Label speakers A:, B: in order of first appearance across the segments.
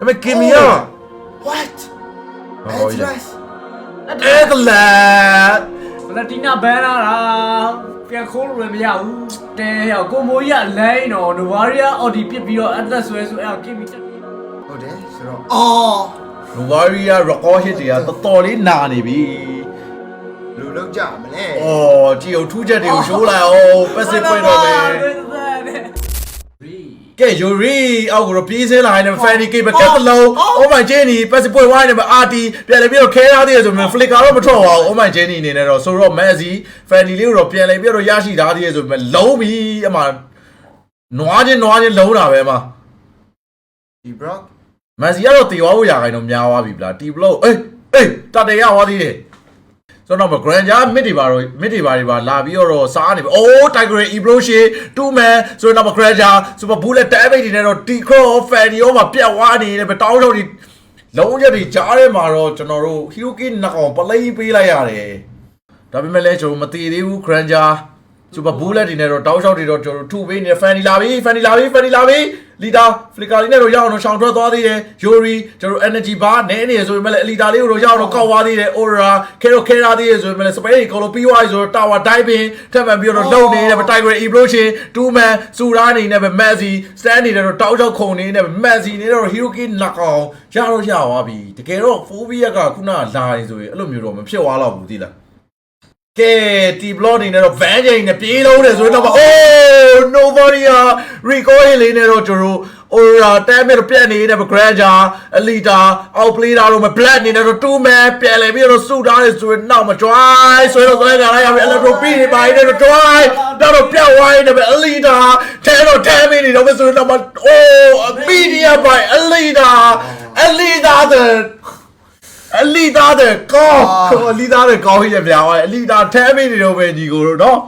A: ဒါပေမဲ့ကင်မီက
B: What
A: ဟောရ
B: Atlas
A: အဲ့ဒါလက်
C: ပလက်တီနာဘန်လာတာပြန်ခိုးလို့လည်းမရဘူးတဲဟောကိုမိုးကြီးကလိုင်းတော့နိုဗာရီယာအော်ဒီပြစ်ပြီးတော့အသက်ဆွဲဆိုအဲ့ကင်မီတက်
B: ဟုတ်တယ်ဆိုတော့အော်
A: နိုဝါရီယာရက်ကော့ဟစ်တွေကတော်တော်လေးနာနေပြီ
B: လူလောက်ကြမလဲ။
A: အော်ကြည်အောင်ထူးချက်တွေကိုရှိုးလိုက်အောင်ပတ်စစ်ပွင့်တော့မယ်။ ကဲယူရီအောက်ကိုပြေးစင်းလာရင်ဖန်နီကေဘကက်တလုံး Oh my Jenny ပတ်စစ်ပွင့်ဝိုင်းနေမှာအာတီပြန်လေပြီးတော့ခဲထားသေးတယ်ဆိုရင်ဖလစ်ကာတော့မထွက်ပါဘူး Oh my Jenny အနေနဲ့တော့ဆိုတော့မက်ဆီဖန်နီလေးကိုတော့ပြန်လေပြီးတော့ရရှိထားသေးတယ်ဆိုပေမဲ့လုံးပြီအမှနွားချင်းနွားချင်းလုံးတာပဲမှာ
B: ဒီ bro
A: မက်ဆီကတော့တေသွားဖို့ရာခိုင်တော့များသွားပြီဗလားတီဘလို့အေးအေးတတရသွားသေးတယ် ဆိုတော့မဂရန်ဂျာမစ်တွေပါတော့မစ်တွေပါတွေပါလာပြီးတော့စားနေပြီအိုးတိုင်ဂရအီဘလိုရှေတူမန်ဆိုတော့မဂရန်ဂျာစူပါဘူးလက်တဲဘိတ်တွေနဲ့တော့တီခရောဖန်ဒီယောမှာပြတ်သွားနေတယ်ပဲတောင်းတော့ဒီလုံးချက်တွေကြားထဲမှာတော့ကျွန်တော်တို့ဟီရိုကီနှစ်ကောင်ပလိမ့်ပေးလိုက်ရတယ်ဒါပေမဲ့လည်းကျွန်တော်မတည်သေးဘူးဂရန်ဂျာ စူပါဘူးလက်တွေနဲ့တော့တောင်းလျှောက်တွေတော့ကျွန်တော်တို့ထုပေးနေဖန်ဒီလာပြီဖန်ဒီလာပြီဖန်ဒီလာပြီလီတာဖလီကာလေးနဲ့တော့ရအောင်တော့ရှောင်ထွက်သွားသေးတယ်ယိုရီကျွန်တော် energy bar နဲနေဆိုပေမဲ့လည်းအလီတာလေးကိုတော့ရအောင်တော့ကောက်သွားသေးတယ် aura ခဲတော့ခဲထားသေးတယ်ဆိုပေမဲ့လည်းစပိန်ကိုလိုပြီးသွားပြီဆိုတော့ tower diving ထပ်မှန်ပြီးတော့လုံနေတယ်ပဲ tiger evolution two man စူရာနေနဲ့ပဲ messi stand နေတယ်တော့တောက်ချောက်ခုံနေနဲ့ပဲ messi နေတော့ hiroki နှစ်ကောင်ရတော့ရသွားပြီတကယ်တော့ phobia ကခုနကလာနေဆိုရင်အဲ့လိုမျိုးတော့မဖြစ်သွားတော့ဘူးသိလား ကဲတီဘလော့နေနဲ့တော့ van ချိန်နဲ့ပြေးလုံးတယ်ဆိုတော့အိုး nobody recording လေးနဲ့တော့ကျွန်တော် aura တမ်းမြတော့ပြက်နေတယ်ဗ granger elita outplay တာတော့မ black နေနဲ့တော့ two man ပြန်လဲပြီးတော့စုထားတယ်ဆိုရင်နောက်မ drive ဆိုတော့ဆိုရင်ကလည်းရပြီ electro beat တွေပါနေတော့ drive တော့ပြက်ဝိုင်းနေပဲ elita ထဲတော့ထဲမင်းနေတော့ဆိုရင်တော့မအိုး media by elita elita the အလီ သားတဲ့ကောင်းအလီသားတဲ့ကောင်းရဲ့ဗျာအလီသားထဲပေးနေတော့ပဲညီကိုတို့နော်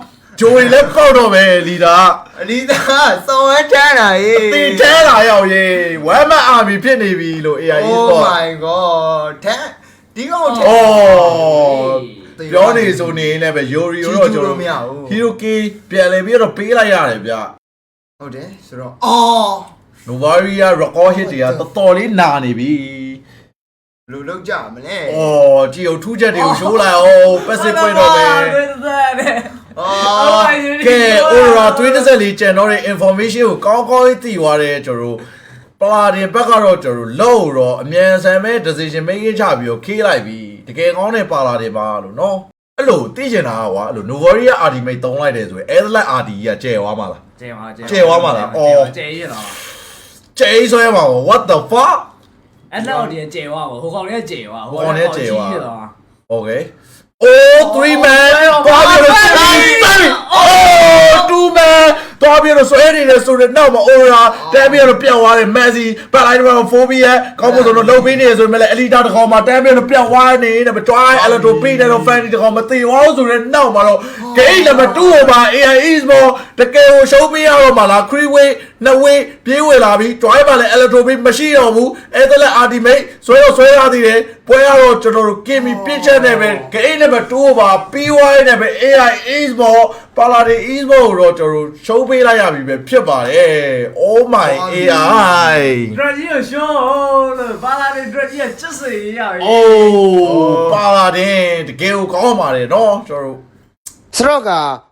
A: ဂျိုရီလည်းပေါက်တော့ပဲအလီသား
B: အလီသာစောင်းဝဲထမ်းတာရေ
A: တင်ထဲလာရောက်ရေးဝမ်းမအာမီဖြစ်နေပြီလို့ AI
B: Oh
A: Esport
B: my god ထမ်းဒီကောင်ထ
A: အော
B: မ်း်
A: ပြောနေဆိုနေလည်းပဲယိုရီကိုတော့ကျွန်တော်
B: ကြည့်လို့မရဘူး
A: ဟီရိုကီပြန်လဲပြီးတော့ပေးလိုက်ရတယ်ဗျ
B: ဟုတ်တယ်ဆိုတော့အော်
A: နိုဗာရီယာရက်ကော့ဟစ်တွေကတော်တော်လေးနာနေပြီ
B: လူလောက်ကြမလဲ
A: အော်ကြည်အောင်ထူးချက်တွေကိုရှိုးလိုက်အောင်ပတ်စစ်ပွင့်တော့မယ်
B: အော်
A: ကဲ aura သွေးတစ်စက်လေးကျန်တော့တဲ့ information ကိုကောင်းကောင်းလေးသိသွားတယ်ကျွန်တော်တို့ပလာတင်ဘက်ကတော့ကျွန်တော်တို့လောက်တော့အမြန်ဆန်မဲ့ decision making ချပြီးတော့ခေးလိုက်ပြီတကယ်ကောင်းတဲ့ပါလာတယ်ပါလို့နော်အဲ့လိုသိချင်တာကွာအဲ့လို Novaria ultimate တုံးလိုက်တယ်ဆိုရင် Atlas RD ကြီးကကျဲသွားမှာလား
C: ကျဲပါကျဲ
A: ကျဲသွားမှာလားအော်
C: ကျဲရတော့
A: ကျဲဆွဲမှာပေါ့ what the fuck
C: အဲ့လောက်တည်းကျဲသွားပါဟိုကောင်လေးကျဲသွား okay
A: oh three man သွားပြီးတော့ oh two man သွားပြီးတော့ဆွဲနေတယ်ဆိုတော့နောက်မှာ aura တန်းပြီးတော့ပြောက်သွားတယ် Messi ပတ်လိုက်တော့ phobia ကောင်းဖို့ဆိုတော့လှုပ်ပေးနေတယ်ဆိုပေမဲ့လည်း elita တကောင်မှာတန်းပြီးတော့ပြောက်သွားနေတယ် try electro beat နဲ့တော့ fan တကောင်မသိသွားဘူးဆိုတော့နောက်မှာတော့ဂိတ်နံပါတ်2ဟိုမှာ AI is more တကယ်ကိုရှုံးပေးရတော့မှလား three way နှစ် way ပြေးဝင်လာပြီး drive မှာလည်း electro bay မရှိတော့ဘူး athlete ultimate ဆွဲတော့ဆွဲရသေးတယ်ပွဲရတော့ကျွန်တော်တို့ KM ပြစ်ချက်နဲ့ပဲဂိတ်နံပါတ်2ဟိုမှာ PY နဲ့ပဲ AI is more ပါလာဒီ is more ကိုတော့ကျွန်တော်တို့ရှုံးပေးလိုက်ရပြီပဲဖြစ်ပါတယ် oh my AI
C: ဒရက်ကြီးကိုရှုံးလို့ပါလာဒီဒရက်ကြီးကချစ်စေရရပြီ
A: oh ပါလာဒီတကယ်ကိုကောင်းပါတယ်နော်ကျွန်တော်တို့
B: ဆိုတော့က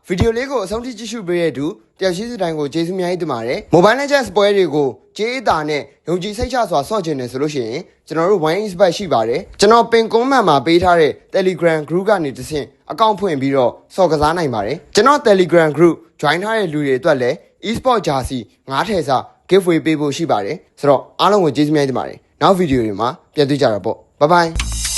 B: ဗီဒီယိုလေးကိုအဆုံးထိကြည့်ရှုပေးတဲ့သူတယောက်ရှိစုတိုင်းကိုကျေးဇူးအများကြီးတင်ပါတယ်။ Mobile Legends ပွဲတွေကိုကြေးအတာနဲ့ယုံကြည်စိတ်ချစွာဆော့ကျင်တယ်ဆိုလို့ရှိရင်ကျွန်တော်တို့ Wine Expert ရှိပါတယ်။ကျွန်တော်ပင်ကွန်မန်မှာပေးထားတဲ့ Telegram group ကနေတစ်ဆင့်အကောင့်ဖွင့်ပြီးတော့ဆော့ကစားနိုင်ပါတယ်။ကျွန်တော် Telegram group join ထားတဲ့လူတွေအတွက်လည်း e-sport jersey 9ထည့်စာ giveaway ပေးဖို့ရှိပါတယ်။ဆိုတော့အားလုံးကိုကျေးဇူးအများကြီးတင်ပါတယ်။နောက်ဗီဒီယိုတွေမှာပြန်တွေ့ကြတာပေါ့။ Bye bye